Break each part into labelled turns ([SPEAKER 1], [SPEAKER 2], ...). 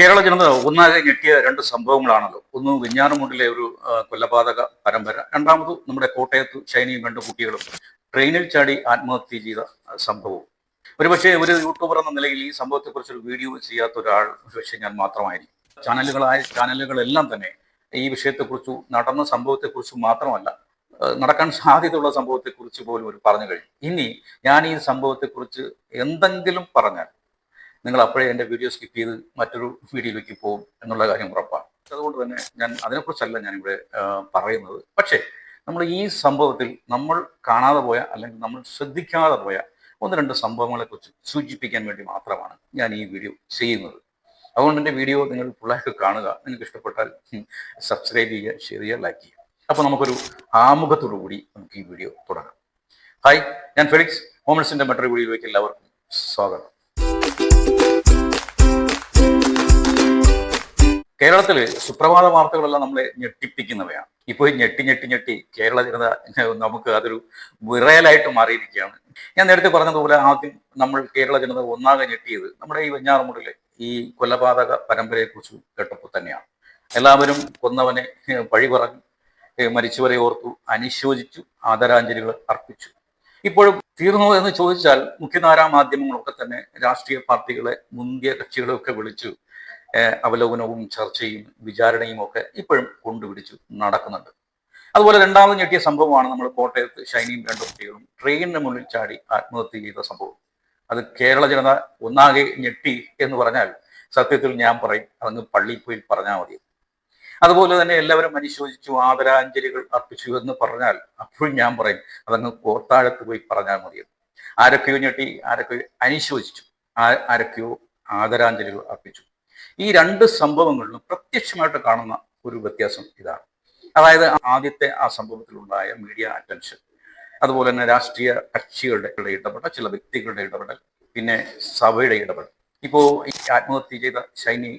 [SPEAKER 1] കേരള ജനത ഒന്നാകെ ഞെട്ടിയ രണ്ട് സംഭവങ്ങളാണല്ലോ ഒന്ന് വെഞ്ഞാറമൂട്ടിലെ ഒരു കൊലപാതക പരമ്പര. രണ്ടാമത് നമ്മുടെ കോട്ടയത്ത് ഷൈനിയും രണ്ട് കുട്ടികളും ട്രെയിനിൽ ചാടി ആത്മഹത്യ ചെയ്ത സംഭവം. ഒരുപക്ഷെ ഒരു യൂട്യൂബർ എന്ന നിലയിൽ ഈ സംഭവത്തെക്കുറിച്ച് ഒരു വീഡിയോ ചെയ്യാത്ത ഒരാൾ ഒരുപക്ഷെ ഞാൻ മാത്രമായിരിക്കും. ചാനലുകളായ ചാനലുകളെല്ലാം തന്നെ ഈ വിഷയത്തെക്കുറിച്ച് നടന്ന സംഭവത്തെക്കുറിച്ച് മാത്രമല്ല നടക്കാൻ സാധ്യതയുള്ള സംഭവത്തെക്കുറിച്ച് പോലും ഒരു പറഞ്ഞു കഴിഞ്ഞു. ഇനി ഞാൻ ഈ സംഭവത്തെക്കുറിച്ച് എന്തെങ്കിലും പറഞ്ഞാൽ നിങ്ങൾ അപ്പോഴേ എന്റെ വീഡിയോ സ്കിപ്പ് ചെയ്ത് മറ്റൊരു വീഡിയോയിലേക്ക് പോകും എന്നുള്ള കാര്യം ഉറപ്പാണ്. അതുകൊണ്ട് തന്നെ ഞാൻ അതിനെക്കുറിച്ചല്ല ഞാനിവിടെ പറയുന്നത്. പക്ഷേ നമ്മൾ ഈ സംഭവത്തിൽ നമ്മൾ കാണാതെ പോയ അല്ലെങ്കിൽ നമ്മൾ ശ്രദ്ധിക്കാതെ പോയ ഒന്ന് രണ്ട് സംഭവങ്ങളെക്കുറിച്ച് സൂചിപ്പിക്കാൻ വേണ്ടി മാത്രമാണ് ഞാൻ ഈ വീഡിയോ ചെയ്യുന്നത്. അതുകൊണ്ട് എന്റെ വീഡിയോ നിങ്ങൾ പിള്ളേർക്ക് കാണുക. നിങ്ങൾക്ക് ഇഷ്ടപ്പെട്ടാൽ സബ്സ്ക്രൈബ് ചെയ്യുക ഷെയർ ചെയ്യുക ലൈക്ക് ചെയ്യുക. അപ്പോൾ നമുക്കൊരു ആമുഖത്തോടു കൂടി നമുക്ക് ഈ വീഡിയോ തുടങ്ങാം. ഹായ് ഞാൻ ഫെലിക്സ്. ഹോമൻസിന്റെ മറ്റൊരു വീഡിയോയിലേക്ക് എല്ലാവർക്കും സ്വാഗതം. കേരളത്തിൽ സുപ്രഭാത വാർത്തകളെല്ലാം നമ്മളെ ഞെട്ടിപ്പിക്കുന്നവയാണ്. ഇപ്പോൾ ഞെട്ടി ഞെട്ടി ഞെട്ടി കേരള ജനത നമുക്ക് അതൊരു വിറയലായിട്ട് മാറിയിരിക്കുകയാണ്. ഞാൻ നേരത്തെ പറഞ്ഞതുപോലെ ആദ്യം നമ്മൾ കേരള ജനത ഒന്നാകെ ഞെട്ടിയത് നമ്മുടെ ഈ വെഞ്ഞാറമൂടിലെ ഈ കൊലപാതക പരമ്പരയെക്കുറിച്ച് കേട്ടപ്പോൾ തന്നെയാണ്. എല്ലാവരും കൊന്നവനെ പഴി പറഞ്ഞു മരിച്ചവരെ ഓർത്തു അനുശോചിച്ചു ആദരാഞ്ജലികൾ അർപ്പിച്ചു. ഇപ്പോഴും തീർന്നു എന്ന് ചോദിച്ചാൽ മുഖ്യധാരാ മാധ്യമങ്ങളൊക്കെ തന്നെ രാഷ്ട്രീയ പാർട്ടികളെ മുന്തിയ കക്ഷികളെയൊക്കെ വിളിച്ചു അവലോകനവും ചർച്ചയും വിചാരണയും ഒക്കെ ഇപ്പോഴും കൊണ്ടുപിടിച്ചു നടക്കുന്നുണ്ട്. അതുപോലെ രണ്ടാമത് ഞെട്ടിയ സംഭവമാണ് നമ്മൾ കോട്ടയത്ത് ഷൈനിയും രണ്ടു കുട്ടികളും ട്രെയിനിന് മുന്നിൽ ചാടി ആത്മഹത്യ ചെയ്ത സംഭവം. അത് കേരള ജനത ഒന്നാകെ ഞെട്ടി എന്ന് പറഞ്ഞാൽ സത്യത്തിൽ ഞാൻ പറയും അതങ്ങ് പള്ളിയിൽ പോയി പറഞ്ഞാൽ മതി. അതുപോലെ തന്നെ എല്ലാവരും അനുശോചിച്ചു ആദരാഞ്ജലികൾ അർപ്പിച്ചു എന്ന് പറഞ്ഞാൽ അപ്പോഴും ഞാൻ പറയും അതങ്ങ് കോത്താഴത്ത് പോയി പറഞ്ഞാൽ മതി. ആരൊക്കെയോ ഞെട്ടി ആരൊക്കെയോ അനുശോചിച്ചു ആരൊക്കെയോ ആദരാഞ്ജലികൾ അർപ്പിച്ചു. ഈ രണ്ട് സംഭവങ്ങളിലും പ്രത്യക്ഷമായിട്ട് കാണുന്ന ഒരു വ്യത്യാസം ഇതാണ്. അതായത് ആദ്യത്തെ ആ സംഭവത്തിലുണ്ടായ മീഡിയ അറ്റൻഷൻ അതുപോലെ തന്നെ രാഷ്ട്രീയ കക്ഷികളുടെ ഇടപെടൽ ചില വ്യക്തികളുടെ ഇടപെടൽ പിന്നെ സഭയുടെ ഇടപെടൽ. ഇപ്പോ ഈ ആത്മഹത്യ ചെയ്ത ശൈനി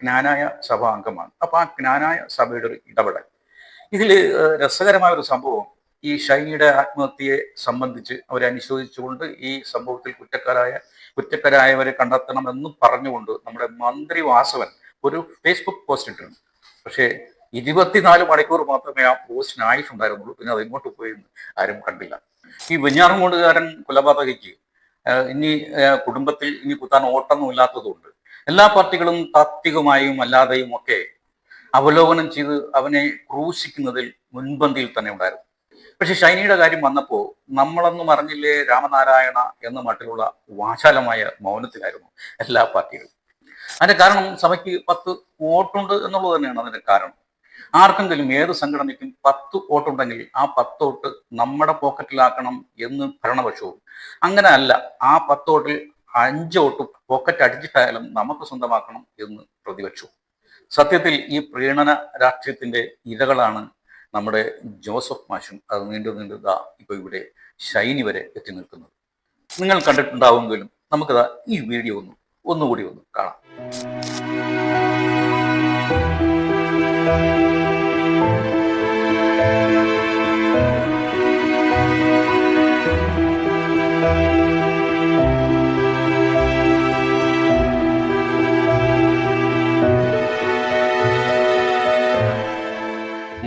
[SPEAKER 1] ജ്ഞാനായ സഭ അംഗമാണ്. അപ്പൊ ആ ജ്ഞാനായ സഭയുടെ ഒരു ഇടപെടൽ. ഇതിൽ രസകരമായ ഒരു സംഭവം ഈ ഷൈനിയുടെ ആത്മഹത്യയെ സംബന്ധിച്ച് അവരെ അനുശോചിച്ചുകൊണ്ട് ഈ സംഭവത്തിൽ കുറ്റക്കാരായ കുറ്റക്കാരായവരെ കണ്ടെത്തണമെന്ന് പറഞ്ഞുകൊണ്ട് നമ്മുടെ മന്ത്രി വാസവൻ ഒരു ഫേസ്ബുക്ക് പോസ്റ്റ് ഇട്ടിട്ടുണ്ട് പക്ഷേ ഇരുപത്തിനാല് മണിക്കൂർ മാത്രമേ ആ പോസ്റ്റിന് ആയിട്ടുണ്ടായിരുന്നുള്ളൂ പിന്നെ അത് ഇങ്ങോട്ട് പോയെന്ന് ആരും കണ്ടില്ല. ഈ വെഞ്ഞാറമൂടുകാരൻ കൊലപാതകയ്ക്ക് ഇനി കുടുംബത്തിൽ ഇനി കുത്താൻ ഓട്ടൊന്നും ഇല്ലാത്തതുകൊണ്ട് എല്ലാ പാർട്ടികളും താത്വികമായും അല്ലാതെയും ഒക്കെ അവലോകനം ചെയ്ത് അവനെ ക്രൂശിക്കുന്നതിൽ മുൻപന്തിയിൽ തന്നെ ഉണ്ടായിരുന്നു. പക്ഷെ ഷൈനിയുടെ കാര്യം വന്നപ്പോൾ നമ്മളൊന്നും അറിഞ്ഞില്ലേ രാമനാരായണ എന്ന മട്ടിലുള്ള വാചാലമായ മൗനത്തിലായിരുന്നു എല്ലാ പാർട്ടികളും. അതിന്റെ കാരണം സഭയ്ക്ക് പത്ത് വോട്ടുണ്ട് എന്നുള്ളത് തന്നെയാണ് അതിന്റെ കാരണം. ആർക്കെങ്കിലും ഏത് സംഘടനയ്ക്കും പത്ത് വോട്ടുണ്ടെങ്കിൽ ആ പത്ത് വോട്ട് നമ്മുടെ പോക്കറ്റിലാക്കണം എന്ന് ഭരണപക്ഷവും. അങ്ങനെ അല്ല ആ പത്ത് വോട്ടിൽ അഞ്ച് വോട്ട് പോക്കറ്റ് അടിച്ചിട്ടായാലും നമുക്ക് സ്വന്തമാക്കണം എന്ന് പ്രതിപക്ഷവും. സത്യത്തിൽ ഈ പ്രീണന രാഷ്ട്രീയത്തിന്റെ ഇരകളാണ് നമ്മുടെ ജോസഫ് മാഷും അത് നീണ്ടു നീണ്ടു ദാ ഇപ്പൊ ഇവിടെ ഷൈനി വരെ എത്തി നിൽക്കുന്നത്. നിങ്ങൾ കണ്ടിട്ടുണ്ടാവുമെങ്കിലും നമുക്കതാ ഈ വീഡിയോ ഒന്ന് ഒന്നുകൂടി ഒന്ന് കാണാം.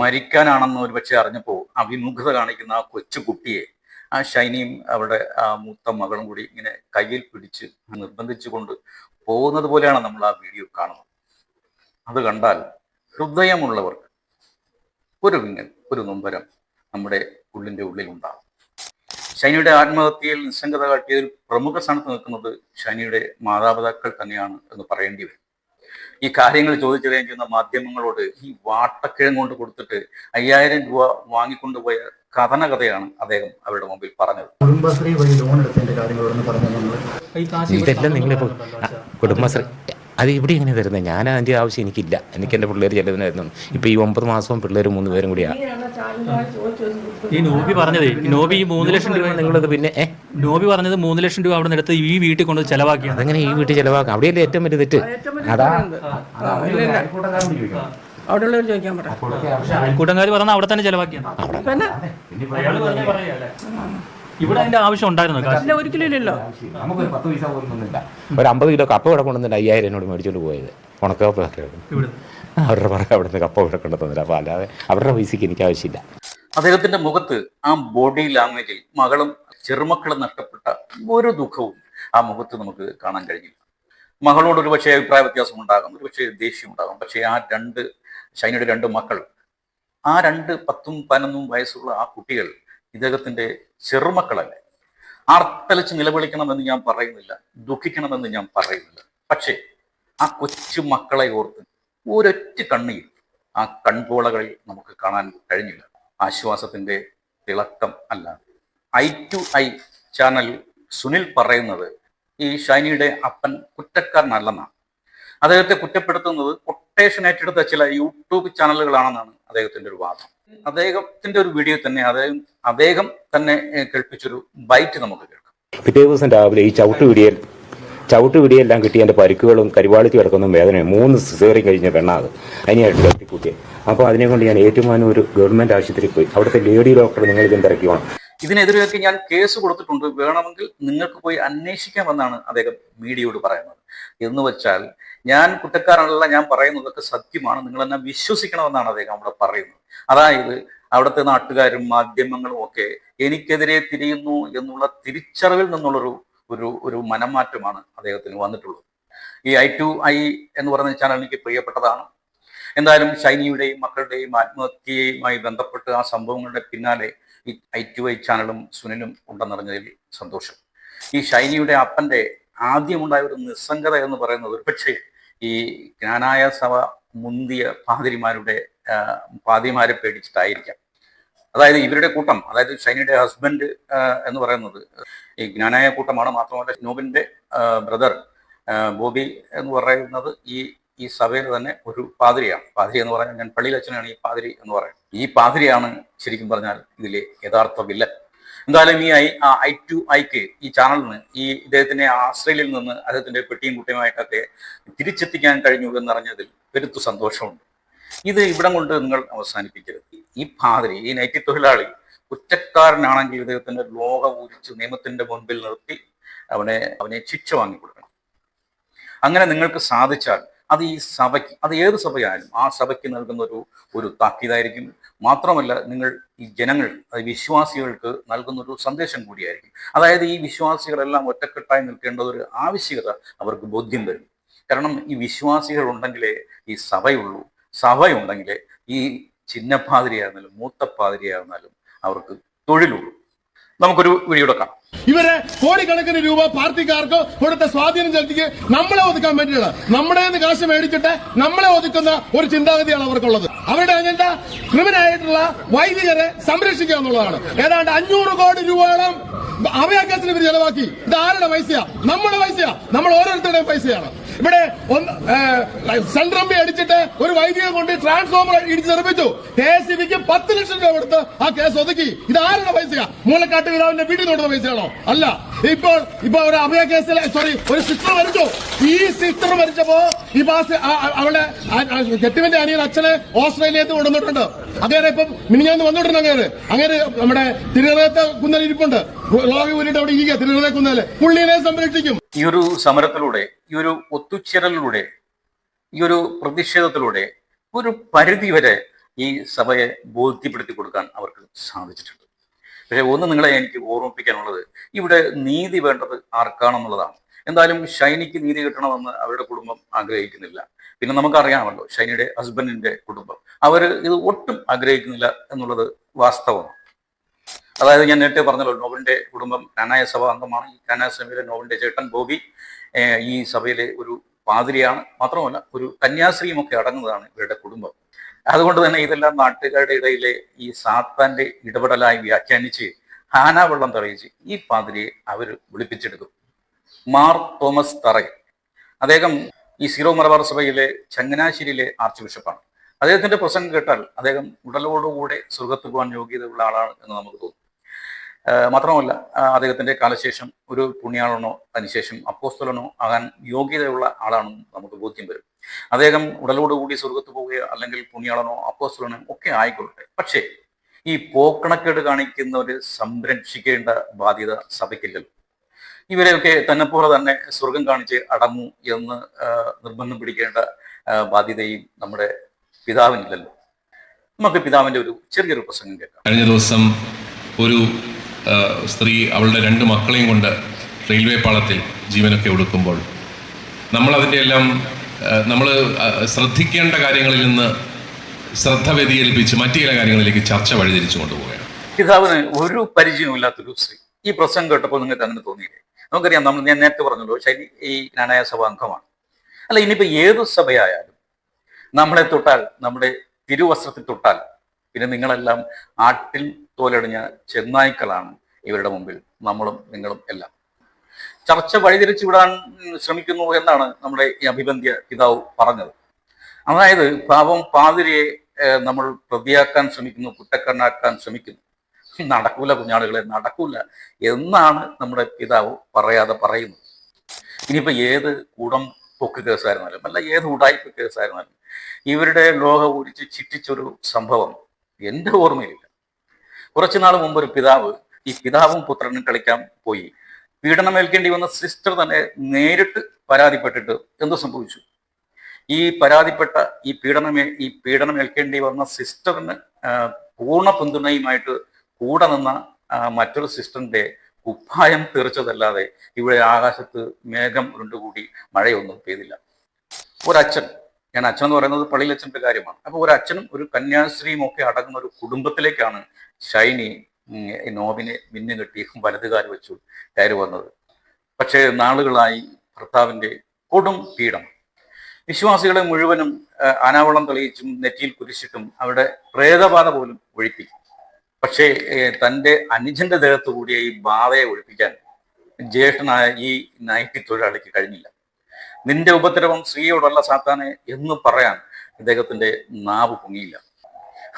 [SPEAKER 1] മരിക്കാനാണെന്ന് ഒരു പക്ഷെ അറിഞ്ഞപ്പോൾ അഭിമുഖത കാണിക്കുന്ന ആ കൊച്ചു കുട്ടിയെ ആ ഷൈനിയും അവളുടെ ആ മൂത്ത മകളും കൂടി ഇങ്ങനെ കയ്യിൽ പിടിച്ച് നിർബന്ധിച്ചുകൊണ്ട് പോകുന്നത് പോലെയാണ് നമ്മൾ ആ വീഡിയോ കാണുന്നത്. അത് കണ്ടാൽ ഹൃദയമുള്ളവർക്ക് ഒരു വിങ്ങൽ ഒരു നൊമ്പരം നമ്മുടെ ഉള്ളിന്റെ ഉള്ളിൽ ഉണ്ടാകും. ഷൈനിയുടെ ആത്മഹത്യയിൽ നിസ്സംഗത കാട്ടിയതിൽ പ്രമുഖ സ്ഥാനത്ത് നിൽക്കുന്നത് ഷൈനിയുടെ മാതാപിതാക്കൾ തന്നെയാണ് എന്ന് പറയേണ്ടി വരും. ഈ കാര്യങ്ങൾ ചോദിച്ചറിയാൻ ചെയ്യുന്ന മാധ്യമങ്ങളോട് ഈ വാട്ടക്കിഴങ്ങ് കൊണ്ട് കൊടുത്തിട്ട് അയ്യായിരം രൂപ വാങ്ങിക്കൊണ്ടുപോയ കഥന കഥയാണ് അദ്ദേഹം അവരുടെ മുമ്പിൽ പറഞ്ഞത്.
[SPEAKER 2] കുടുംബശ്രീ വഴി ലോൺ എടുത്തതിന്റെ കാര്യങ്ങളോടൊന്ന് പറഞ്ഞു നമ്മൾ
[SPEAKER 3] ഇതെല്ലാം നിങ്ങളിപ്പോ കുടുംബശ്രീ അത് ഇവിടെ ഇങ്ങനെ തരുന്നത് ഞാൻ അതിന്റെ ആവശ്യം എനിക്കില്ല. എനിക്ക് എന്റെ പിള്ളേർ ചെലവിനായിരുന്നു ഇപ്പോൾ ഈ ഒമ്പത് മാസവും പിള്ളേർ മൂന്ന് പേരും കൂടിയാണ്
[SPEAKER 4] ഈ നോബി പറഞ്ഞതേ ഈ നോബി ഈ മൂന്ന് ലക്ഷം രൂപ
[SPEAKER 3] നിങ്ങളത് പിന്നെ ഏ?
[SPEAKER 4] നോബി പറഞ്ഞത് മൂന്ന് ലക്ഷം രൂപ അവിടെ നിന്ന് എടുത്ത് ഈ വീട്ടിൽ കൊണ്ട് ചിലവാക്കി
[SPEAKER 3] അതെങ്ങനെ ഈ വീട്ടിൽ ചിലവാക്കാം. അവിടെയല്ലേ ഏറ്റവും വലിയ തെറ്റ്? അതാ.
[SPEAKER 5] അവിടെയുള്ളവർ ചോദിക്കാൻ പറയാം
[SPEAKER 4] അയൽക്കൂട്ടംകാർ പറഞ്ഞ അവിടെ തന്നെ ചെലവാക്കിയാണ് ഇവിടെ അതിന്റെ ആവശ്യം ഉണ്ടായിരുന്നു?
[SPEAKER 5] ഒരിക്കലും ഇല്ലല്ലോ.
[SPEAKER 3] നമുക്കൊരു പത്ത് പൈസ പോലൊന്നുമില്ല ഒരു അമ്പത് കിലോ കപ്പ ഇവിടെ കൊണ്ടുവന്നിട്ട് അയ്യായിരം എന്നോട് മേടിച്ചോണ്ട് പോയത്.
[SPEAKER 4] ഉണക്കപ്പ്
[SPEAKER 3] അവരുടെ പുറകെ അവിടെ നിന്ന് കപ്പ ഇവിടെ കൊണ്ടു തന്നില്ല അപ്പോൾ അല്ലാതെ അവരുടെ പൈസക്ക് എനിക്ക് ആവശ്യമില്ല.
[SPEAKER 1] അദ്ദേഹത്തിന്റെ മുഖത്ത് ആ ബോഡി ലാംഗ്വേജിൽ മകളും ചെറുമക്കളും നഷ്ടപ്പെട്ട ഒരു ദുഃഖവും ആ മുഖത്ത് നമുക്ക് കാണാൻ കഴിഞ്ഞില്ല. മകളോട് ഒരു പക്ഷേ അഭിപ്രായ വ്യത്യാസം ഉണ്ടാകും ഒരു പക്ഷേ ദേഷ്യം ഉണ്ടാകും. പക്ഷേ ആ രണ്ട് ഷൈനയുടെ രണ്ട് മക്കൾ ആ രണ്ട് പത്തും പതിനൊന്നും വയസ്സുള്ള ആ കുട്ടികൾ ഇദ്ദേഹത്തിന്റെ ചെറുമക്കളല്ലേ? ആർത്തലച്ച് നിലവിളിക്കണമെന്ന് ഞാൻ പറയുന്നില്ല ദുഃഖിക്കണമെന്ന് ഞാൻ പറയുന്നില്ല. പക്ഷേ ആ കൊച്ചു മക്കളെ ഓർത്ത് ഒരൊറ്റ കണ്ണീർ ആ കൺപോളകളിൽ നമുക്ക് കാണാൻ കഴിഞ്ഞില്ല. ആശ്വാസത്തിന്റെ തിളക്കം അല്ല. Eye to eye channel Sunil പറയുന്നത് ഈ ഷൈനിയുടെ അപ്പൻ കുറ്റക്കാരനല്ലെന്നാണ്. അദ്ദേഹത്തെ കുറ്റപ്പെടുത്തുന്നത് കൊട്ടേഷൻ ഏറ്റെടുത്ത ചില യൂട്യൂബ് ചാനലുകളാണെന്നാണ് അദ്ദേഹത്തിന്റെ ഒരു വാദം. അദ്ദേഹത്തിന്റെ ഒരു വീഡിയോ തന്നെ അദ്ദേഹം അദ്ദേഹം തന്നെ കേൾപ്പിച്ചൊരു ബൈറ്റ് നമുക്ക് കേൾക്കാം.
[SPEAKER 3] പിറ്റേ ദിവസം രാവിലെ ഈ ചവിട്ട് വീടിയൽ ചവിട്ട് പിടിയെല്ലാം കിട്ടി എന്റെ പരിക്കുകളും കരിവാളിച്ച് കിടക്കുന്ന വേദനയും മൂന്ന് സിസേറി കഴിഞ്ഞ പെണ്ണാത് അതിനായിട്ട് കത്തിക്കൂട്ടിയത് അപ്പോൾ അതിനെ കൊണ്ട് ഞാൻ ഏറ്റുമാനൂർ ഒരു ഗവൺമെന്റ് ആശുപത്രിയിൽ പോയി. അവിടുത്തെ ലേഡി ഡോക്ടർ നിങ്ങൾ ഇതിന് വേണം?
[SPEAKER 1] ഇതിനെതിരെയൊക്കെ ഞാൻ കേസ് കൊടുത്തിട്ടുണ്ട്. വേണമെങ്കിൽ നിങ്ങൾക്ക് പോയി അന്വേഷിക്കാമെന്നാണ് അദ്ദേഹം മീഡിയയോട് പറയുന്നത്. എന്ന് വെച്ചാൽ ഞാൻ കുറ്റക്കാരനല്ല ഞാൻ പറയുന്നതൊക്കെ സത്യമാണ്. നിങ്ങൾ എന്നെ വിശ്വസിക്കണമെന്നാണ് അദ്ദേഹം അവിടെ പറയുന്നത്. അതായത് അവിടുത്തെ നാട്ടുകാരും മാധ്യമങ്ങളും ഒക്കെ എനിക്കെതിരെ തിരിയുന്നു എന്നുള്ള തിരിച്ചറിവിൽ നിന്നുള്ളൊരു ഒരു ഒരു മനമാറ്റമാണ് അദ്ദേഹത്തിന് വന്നിട്ടുള്ളത്. ഈ ഐ ടു ഐ എന്ന് പറയുന്ന ചാനൽ എനിക്ക് പ്രിയപ്പെട്ടതാണ്. എന്തായാലും ഷൈനിയുടെയും മക്കളുടെയും ആത്മഹത്യയുമായി ബന്ധപ്പെട്ട് ആ സംഭവങ്ങളുടെ പിന്നാലെ ഈ ഐ ടു ഐ ചാനലും സുനിലും ഉണ്ടെന്നറിഞ്ഞതിൽ സന്തോഷം. ഈ ഷൈനിയുടെ അപ്പന്റെ ആദ്യമുണ്ടായ ഒരു നിസ്സംഗത എന്ന് പറയുന്നത് ഒരുപക്ഷെ ഈ ജ്ഞാനായ സഭ മുന്തിയ പാതിരിമാരുടെ പാതിരിമാരെ പേടിച്ചിട്ടായിരിക്കാം. അതായത് ഇവരുടെ കൂട്ടം അതായത് ഷൈനിയുടെ ഹസ്ബൻഡ് എന്ന് പറയുന്നത് ഈ ജ്ഞാനായ കൂട്ടമാണ്. മാത്രമല്ല നോബിന്റെ ബ്രദർ ബോബി എന്ന് പറയുന്നത് ഈ ഈ സഭയിൽ തന്നെ ഒരു പാതിരിയാണ്. പാതിരി എന്ന് പറഞ്ഞാൽ ഞാൻ പള്ളിയിൽ അച്ഛനാണ് ഈ പാതിരി എന്ന് പറയുന്നത്. ഈ പാതിരിയാണ് ശരിക്കും പറഞ്ഞാൽ ഇതിലെ യഥാർത്ഥ വില്ലൻ. എന്തായാലും ഈ ഐ ടു ഐക്ക് ഈ ചാനലിന് ഈ ഇദ്ദേഹത്തിനെ ആസ്ട്രേലിയയിൽ നിന്ന് അദ്ദേഹത്തിന്റെ പെട്ടിയും കുട്ടിയുമായിട്ടൊക്കെ തിരിച്ചെത്തിക്കാൻ കഴിഞ്ഞു എന്നറിഞ്ഞതിൽ പെരുത്തു സന്തോഷമുണ്ട്. ഇത് ഇവിടം കൊണ്ട് നിങ്ങൾ അവസാനിപ്പിക്കരുത്. ഈ പാതിരി ഈ നൈറ്റി തൊഴിലാളി കുറ്റക്കാരനാണെങ്കിൽ ഇദ്ദേഹത്തിന്റെ ലോക ഊരിച്ച് നിയമത്തിന്റെ മുൻപിൽ നിർത്തി അവനെ അവനെ ശിക്ഷ വാങ്ങിക്കൊടുക്കണം. അങ്ങനെ നിങ്ങൾക്ക് സാധിച്ചാൽ അത് ഈ സഭയ്ക്ക് അത് ഏത് സഭയായാലും ആ സഭയ്ക്ക് നൽകുന്ന ഒരു ഒരു താക്കീതായിരിക്കും. മാത്രമല്ല നിങ്ങൾ ഈ ജനങ്ങൾ വിശ്വാസികൾക്ക് നൽകുന്ന ഒരു സന്ദേശം കൂടിയായിരിക്കും. അതായത് ഈ വിശ്വാസികളെല്ലാം ഒറ്റക്കെട്ടായി നിൽക്കേണ്ട ഒരു ആവശ്യകത അവർക്ക് ബോധ്യം വരും കാരണം ഈ വിശ്വാസികൾ ഉണ്ടെങ്കിലേ ഈ സഭയുള്ളൂ. സഭയുണ്ടെങ്കിലേ ഈ ചിന്നപ്പാതിരിയായിരുന്നാലും മൂത്തപ്പാതിരിയായിരുന്നാലും അവർക്ക് തൊഴിലുള്ളൂ. നമുക്കൊരു വീഡിയോ കാണാം
[SPEAKER 6] ഇവരെ കോടിക്കണക്കിന് രൂപ പാർട്ടിക്കാർക്ക് ഇവിടുത്തെ സ്വാധീനം ചെലുത്തിക്ക് നമ്മളെ ഒതുക്കാൻ പറ്റില്ല. നമ്മുടെ കാശ് മേടിച്ചിട്ട് നമ്മളെ ഒതുക്കുന്ന ഒരു ചിന്താഗതിയാണ് അവർക്കുള്ളത്. അവരുടെ അജണ്ട ക്രിമിനായിട്ടുള്ള വൈദികരെ സംരക്ഷിക്കുക എന്നുള്ളതാണ്. ഏതാണ്ട് അഞ്ഞൂറ് കോടി രൂപയോളം അവയാക്കേസിന് ഇവർ ചെലവാക്കി. ഇത് ആരുടെ പൈസയാ? നമ്മുടെ പൈസയാ. നമ്മൾ ഓരോരുത്തരുടെയും പൈസയാണ്. ഇവിടെ ഒന്ന് സെൻട്രൽ അടിച്ചിട്ട് ഒരു വൈദികനെ കൊണ്ട് ട്രാൻസ്ഫോമർ ഇടിച്ച് നിർമ്മിച്ചു കെ എസ് സി പത്ത് ലക്ഷം രൂപ കൊടുത്ത് ആ കേസ് ഒതുക്കി. ഇത് ആരുടെ പൈസയാ? മൂലക്കാട്ട് പിതാവിന്റെ വീട്ടിൽ കൊടുത്ത പൈസയാണോ? അല്ല. ഇപ്പോൾ ഇപ്പൊ ഒരു അഭയ കേസിൽ സോറി ഒരു സിസ്റ്റർ മരിച്ചു. ഈ സിസ്റ്റർ മരിച്ചപ്പോ ഈ പാസ് ആ കെട്ടിവന്റെ അനിയൻ അച്ഛനെ ഓസ്ട്രേലിയത്ത് കൊണ്ടുവന്നിട്ടുണ്ട്. അങ്ങനെ ഇപ്പം മിനിഞ്ഞാന്ന് വന്നിട്ടുണ്ട് അങ്ങനെ അങ്ങനെ നമ്മുടെ തിരുഹൃദയത്തെ കുന്നൽ ഇരിപ്പുണ്ട്. ലോക ഊരിട്ട് അവിടെ ഇരിക്കുക തിരുഹൃദയ കുന്നൽ. പുള്ളിനെ സംരക്ഷിക്കും.
[SPEAKER 1] ഈ ഒരു സമരത്തിലൂടെ ഈ ഒരു ഒത്തുചേരലിലൂടെ ഈ ഒരു പ്രതിഷേധത്തിലൂടെ ഒരു പരിധി വരെ ഈ സഭയെ ബോധ്യപ്പെടുത്തി കൊടുക്കാൻ അവർക്ക് സാധിച്ചിട്ടുണ്ട്. പക്ഷേ ഒന്ന് നിങ്ങളെ എനിക്ക് ഓർമ്മിപ്പിക്കാനുള്ളത് ഇവിടെ നീതി വേണ്ടത് ആർക്കാണെന്നുള്ളതാണ്. എന്തായാലും ഷൈനിക്ക് നീതി കിട്ടണമെന്ന് അവരുടെ കുടുംബം ആഗ്രഹിക്കുന്നില്ല. പിന്നെ നമുക്കറിയാമല്ലോ ഷൈനിയുടെ ഹസ്ബൻഡിന്റെ കുടുംബം. അവർ ഇത് ഒട്ടും ആഗ്രഹിക്കുന്നില്ല എന്നുള്ളത് വാസ്തവമാണ്. അതായത് ഞാൻ നേരത്തെ പറഞ്ഞല്ലോ നോവലിന്റെ കുടുംബം കാനായ സഭ അംഗമാണ് ഈ കാനായ സഭയിലെ നോവലിന്റെ ചേട്ടൻ ബോബി ഈ സഭയിലെ ഒരു പാതിരിയാണ്. മാത്രമല്ല ഒരു കന്യാസ്ത്രീയും ഒക്കെ അടങ്ങുന്നതാണ് ഇവരുടെ കുടുംബം. അതുകൊണ്ട് തന്നെ ഇതെല്ലാം നാട്ടുകാരുടെ ഇടയിലെ ഈ സാത്താന്റെ ഇടപെടലായി വ്യാഖ്യാനിച്ച് ഹാനാവെള്ളം തെളിയിച്ച് ഈ പാതിരിയെ അവർ വിളിപ്പിച്ചെടുക്കും. മാർ തോമസ് തറയ് അദ്ദേഹം ഈ സീറോ മലബാർ സഭയിലെ ചങ്ങനാശ്ശേരിയിലെ ആർച്ച് ബിഷപ്പാണ് അദ്ദേഹത്തിന്റെ പ്രസംഗം കേട്ടാൽ അദ്ദേഹം ഉടലോടുകൂടെ സ്വർഗത്ത് പോകാൻ യോഗ്യതയുള്ള ആളാണ് എന്ന് നമുക്ക് തോന്നും. മാത്രമല്ല അദ്ദേഹത്തിന്റെ കാലശേഷം ഒരു പുണ്യാളനോ അതിനുശേഷം അപ്പോസ്തലനോ ആകാൻ യോഗ്യതയുള്ള ആളാണെന്ന് നമുക്ക് ബോധ്യം വരും. അദ്ദേഹം ഉടലോടുകൂടി സ്വർഗത്ത് പോവുകയോ അല്ലെങ്കിൽ പുണ്യാളനോ അപ്പോസ്തലനോ ഒക്കെ ആയിക്കൊള്ളട്ടെ. പക്ഷേ ഈ പോക്കണക്കേട് കാണിക്കുന്നവര് സംരക്ഷിക്കേണ്ട ബാധ്യത സഭയ്ക്കില്ലല്ലോ. ഇവരെയൊക്കെ തന്നെ പോലെ തന്നെ സ്വർഗം കാണിച്ച് അടങ്ങൂ എന്ന് നിർബന്ധം പിടിക്കേണ്ട ബാധ്യതയും നമ്മുടെ പിതാവിനില്ലല്ലോ. നമുക്ക് പിതാവിന്റെ ഒരു ചെറിയൊരു പ്രസംഗം കേൾക്കാം.
[SPEAKER 5] കഴിഞ്ഞ ദിവസം ഒരു സ്ത്രീ അവളുടെ രണ്ട് മക്കളെയും കൊണ്ട് റെയിൽവേ പാളത്തിൽ ജീവനൊക്കെ ഒടുക്കുമ്പോൾ നമ്മൾ അതിന്റെ എല്ലാം നമ്മൾ ശ്രദ്ധിക്കേണ്ട കാര്യങ്ങളിൽ നിന്ന് ശ്രദ്ധ വ്യതിചലിപ്പിച്ച് മറ്റു ചില കാര്യങ്ങളിലേക്ക് ചർച്ച വഴിതിരിച്ചു കൊണ്ടുപോവുകയാണ്.
[SPEAKER 1] പിതാവിന് ഒരു പരിചയമില്ലാത്തൊരു സ്ത്രീ. ഈ പ്രസംഗം കേട്ടപ്പോൾ നിങ്ങൾക്ക് അങ്ങനെ തോന്നിയില്ലേ? നമുക്കറിയാം നമ്മൾ ഞാൻ നേരത്തെ പറഞ്ഞല്ലോ ശൈലി ഈ നാണയ സഭ അംഗമാണ്. അല്ല ഇനിയിപ്പോൾ ഏത് സഭയായാലും നമ്മളെ തൊട്ടാൽ നമ്മുടെ തിരുവസ്ത്രത്തിൽ തൊട്ടാൽ പിന്നെ നിങ്ങളെല്ലാം ആട്ടിൽ തോലടിഞ്ഞ ചെന്നായ്ക്കളാണ് ഇവരുടെ മുമ്പിൽ നമ്മളും നിങ്ങളും എല്ലാം. ചർച്ച വഴിതിരിച്ചു വിടാൻ ശ്രമിക്കുന്നു എന്നാണ് നമ്മുടെ ഈ അഭിബന്ധ്യ പിതാവ് പറഞ്ഞത്. അതായത് പാവം പാതിരിയെ നമ്മൾ പ്രതിയാക്കാൻ ശ്രമിക്കുന്നു കുറ്റക്കാരനാക്കാൻ ശ്രമിക്കുന്നു. നടക്കൂല കുഞ്ഞാടുകളെ നടക്കൂല എന്നാണ് നമ്മുടെ പിതാവ് പറയാതെ പറയുന്നത്. ഇനിയിപ്പോൾ ഏത് കൂടം പൊക്ക് കേസായിരുന്നാലും അല്ല ഏത് ഉടായ്പ കേസായിരുന്നാലും ഇവരുടെ ലോക ഒഴിച്ച് ചിറ്റിച്ചൊരു സംഭവം എന്റെ ഓർമ്മയിലില്ല. കുറച്ചു നാൾ മുമ്പ് ഒരു പിതാവ് ഈ പിതാവും പുത്രനും കളിക്കാൻ പോയി. പീഡനമേൽക്കേണ്ടി വന്ന സിസ്റ്റർ തന്നെ നേരിട്ട് പരാതിപ്പെട്ടിട്ട് എന്ത് സംഭവിച്ചു. ഈ പരാതിപ്പെട്ട ഈ പീഡനമേ ഈ പീഡനമേൽക്കേണ്ടി വന്ന സിസ്റ്ററിന് പൂർണ പിന്തുണയുമായിട്ട് കൂടെ നിന്ന മറ്റൊരു സിസ്റ്ററിന്റെ കുപ്പായം തീർച്ചതല്ലാതെ ഇവിടെ ആകാശത്ത് മേഘം രണ്ടുകൂടി മഴയൊന്നും പെയ്തില്ല. ഒരച്ഛൻ ഞാൻ അച്ഛൻ എന്ന് പറയുന്നത് പള്ളിയിലച്ഛന്റെ കാര്യമാണ്. അപ്പോൾ ഒരു അച്ഛനും ഒരു കന്യാസ്ത്രീയും ഒക്കെ അടങ്ങുന്ന ഒരു കുടുംബത്തിലേക്കാണ് ഷൈനി നോബിനെ മിന്നു കെട്ടി വലതുകാരി വെച്ചു കയറി വന്നത്. പക്ഷേ നാളുകളായി ഭർത്താവിന്റെ കൊടും പീഡനം വിശ്വാസികളെ മുഴുവനും ആനാവളം തെളിയിച്ചും നെറ്റിയിൽ കുരിശിട്ടും അവിടെ പ്രേതബാധ പോലും ഒഴിപ്പിക്കും. പക്ഷേ തന്റെ അനുജന്റെ ദേഹത്തു കൂടിയ ഈ ബാധയെ ഒഴിപ്പിക്കാൻ ജ്യേഷ്ഠനായ ഈ നൈറ്റി തൊഴിലാളിക്ക് കഴിഞ്ഞില്ല. നിന്റെ ഉപദ്രവം സ്ത്രീയോടല്ല സാത്താനെ എന്ന് പറയാൻ ഇദ്ദേഹത്തിന്റെ നാവ് പൊങ്ങിയില്ല.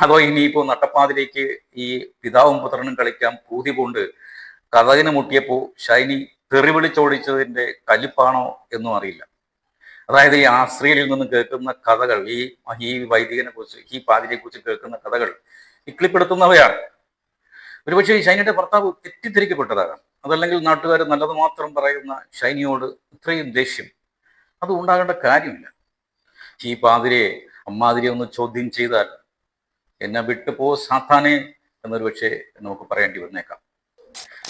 [SPEAKER 1] അതോ ഇനിയിപ്പോ നട്ടപ്പാതിലേക്ക് ഈ പിതാവും പുത്രനും കളിക്കാൻ പൂതി കൊണ്ട് കഥകിന് മുട്ടിയപ്പോ ഷൈനി തെറി വിളിച്ചോടിച്ചതിന്റെ കലിപ്പാണോ എന്നും അറിയില്ല. അതായത് ഈ ആശ്രയിൽ നിന്ന് കേൾക്കുന്ന കഥകൾ ഈ ഈ വൈദികനെ കുറിച്ച് ഈ പാതിരിയെ കുറിച്ച് കേൾക്കുന്ന കഥകൾ ഇക്ലിപ്പെടുത്തുന്നവയാണ് ഒരുപക്ഷെ ഈ ഷൈനിയുടെ ഭർത്താവ് തെറ്റിദ്ധരിക്കപ്പെട്ടതാകാം. അതല്ലെങ്കിൽ നാട്ടുകാർ നല്ലത് മാത്രം പറയുന്ന ഷൈനിയോട് ഇത്രയും ദേഷ്യം. അത് ഉണ്ടാകേണ്ട കാര്യമില്ല. ഈ പാതിരെ അമ്മാതിരിയെ ഒന്ന് ചോദ്യം ചെയ്താൽ എന്നെ വിട്ടു പോ സാത്താനെ എന്നൊരു പക്ഷേ നമുക്ക് പറയേണ്ടി വന്നേക്കാം.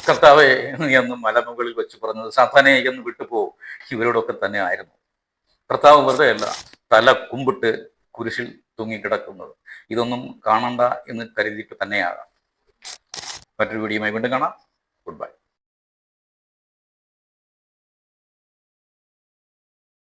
[SPEAKER 1] കർത്താവെ നീ മലമുകളിൽ വെച്ച് പറഞ്ഞത് സാത്താനെ എന്ന് വിട്ടുപോ ഇവരോടൊക്കെ തന്നെ ആയിരുന്നു. കർത്താവ് വെറുതെ അല്ല തല കുമ്പിട്ട് കുരിശിൽ തൂങ്ങിക്കിടക്കുന്നത്. ഇതൊന്നും കാണണ്ട എന്ന് കരുതിയിട്ട് തന്നെയാകാം. മറ്റൊരു വീഡിയോയുമായി വീണ്ടും കാണാം. Good bye